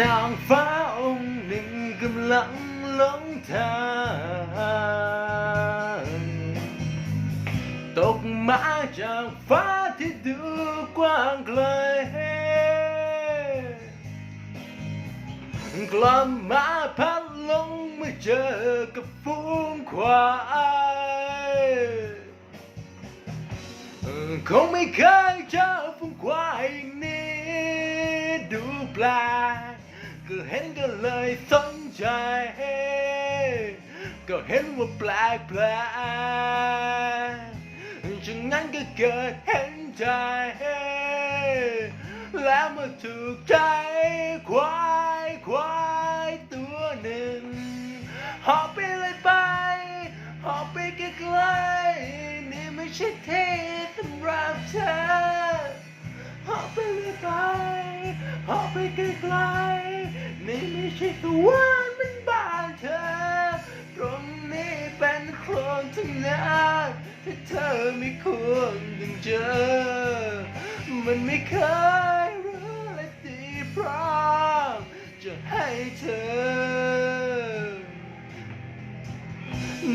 นางฟ้าองค์หนึ่งกำลังหลงทางตกมาจากฟ้าที่ดูกว้างไกลกลับมาพัดลงเมื่อเจอกับฝูงควายคงไม่เคยเจอฝูงควายอย่างนี้ดูแปลก ก็เห็นก็เลยสนใจ ก็เห็นว่าแปลกแปลกจากนั้นก็เกิดเห็นใจ แล้วมื่อถูกใจควายควายตัวหนึ่งหอบไปเลยไปหอบไปไกลๆนี่ไม่ใช่เทสำหรับเธอหอบไปเลยไปหอบไปไกลๆ นี่ไม่ใช่สวรรค์เป็นบ้านเธอ ตรงนี้เป็นโคลนทั้งนั้นที่เธอไม่ควรต้องเจอ มันไม่เคยรู้และตีพร้อมจะให้เธอ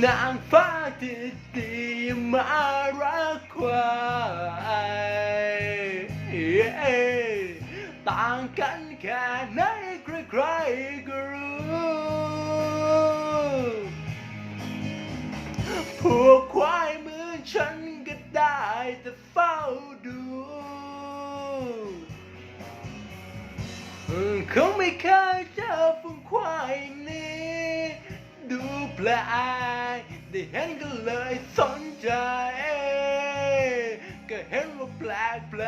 นางฟ้าที่ดีมารักควาย ต่างกันแค่ไหนใครๆก็รู้ พวกควายเหมือนฉันก็ได้แต่เฝ้าดูเขาไม่เคยเจอฝูงควายนี้ ดูแปลกได้เห็นก็เลยสนใจ ก็เห็นว่าแปลกแปล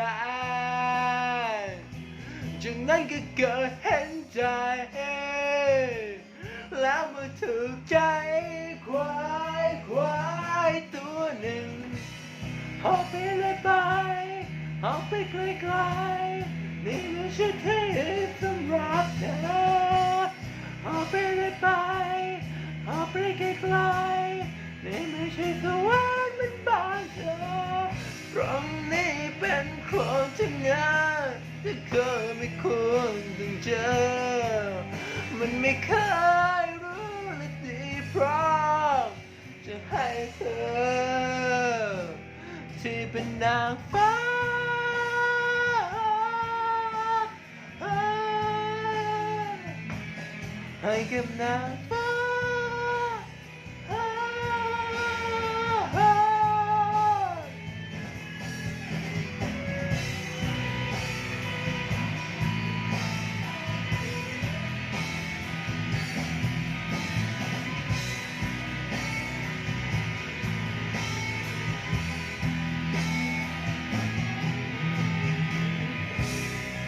ก จากนั้นก็เกิดเห็นใจ แล้วเมื่อถูกใจควายควายตัวหนึ่งหอบไปเลยไปหอบไปไกลๆนี่ไม่ใช่ที่ เจอ มันไม่เคยรู้และดีพร้อมจะให้เธอ ที่เป็นนางฟ้าให้กับนางฟ้า